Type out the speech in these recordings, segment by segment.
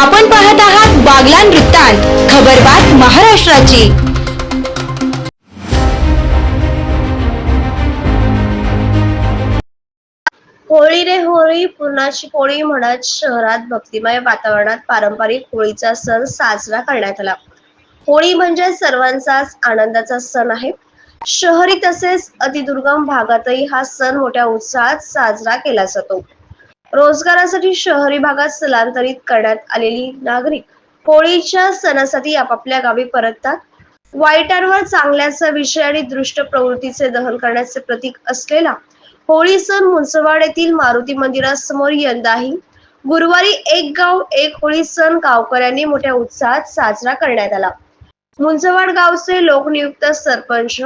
आपण पाहत आहात बागलान वृत्तांत खबरबात महाराष्ट्राची. होळी रे होळी पुरणाची पोळी म्हणत शहरात भक्तिमय वातावरणात पारंपरिक होळीचा सण साजरा करण्यात आला. होळी म्हणजे सर्वांचाच आनंदाचा सण आहे. शहरी तसेच अतिदुर्गम भागातही हा सण मोठ्या उत्साहात साजरा केला जातो. रोजगारासाठी शहरी भागात स्थलांतरित करण्यात आलेली नागरिक होळीच्या सणासाठी आपापल्या गावी परततात. वाईटांवर चांगल्याचा विषय आणि दृष्ट प्रवृत्तीचे दहन करण्याचे प्रतीक असलेला होळी सण मुंचवाड येथील मारुती मंदिरासमोर यंदाही गुरुवारी एक गाव एक होळी सण गावकऱ्यांनी मोठ्या उत्साहात साजरा करण्यात आला. मुंचवाड गावचे लोकनियुक्त सरपंच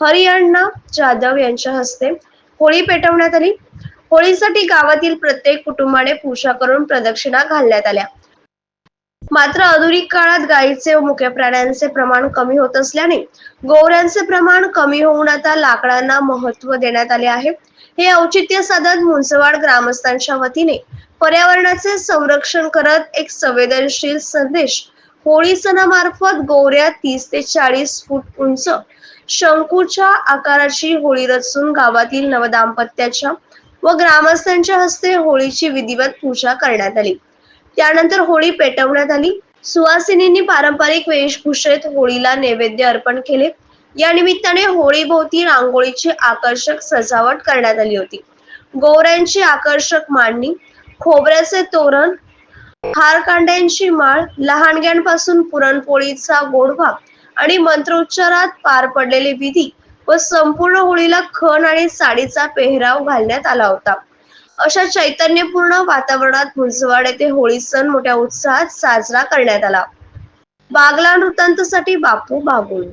हरिअण्णा जाधव यांच्या हस्ते होळी पेटवण्यात आली. होळीसाठी गावातील प्रत्येक कुटुंबाने पूजा करून प्रदक्षिणा घालण्यात आल्या. मात्र आधुनिक काळात गायीचे व मुख्य प्राण्यांचे प्रमाण कमी होत असल्याने गोवऱ्यांचे प्रमाण कमी होऊन आता लाकडांना महत्त्व देण्यात आले आहे. हे औचित्य साधत मुंचवाड ग्रामस्थांच्या वतीने पर्यावरणाचे संरक्षण करत एक संवेदनशील संदेश होळी सणामार्फत गोवऱ्या तीस ते चाळीस फूट उंच शंकूच्या आकाराची होळी रचून गावातील नवदाम्पत्याच्या व ग्रामस्थांच्या हस्ते होळीची विधिवत पूजा करण्यात आली. त्यानंतर होळी पेटवण्यात आली. सुवासिनींनी पारंपरिक वेशभूषेत होळीला नैवेद्य अर्पण केले. या निमित्ताने होळीभोवती रांगोळीची आकर्षक सजावट करण्यात आली होती. गोवऱ्यांची आकर्षक मांडणी खोबऱ्याचे तोरण हारकांड्यांची माळ लहानग्यांपासून पुरणपोळीचा गोडवा आणि मंत्रोच्चारात पार पडलेले विधी व संपूर्ण होळीला खण आणि साडीचा पेहराव घालण्यात आला होता. अशा चैतन्यपूर्ण वातावरणात मुंजवाड येथे होळी सण मोठ्या उत्साहात साजरा करण्यात आला. बागला वृत्तांतसाठी बापू बागुल.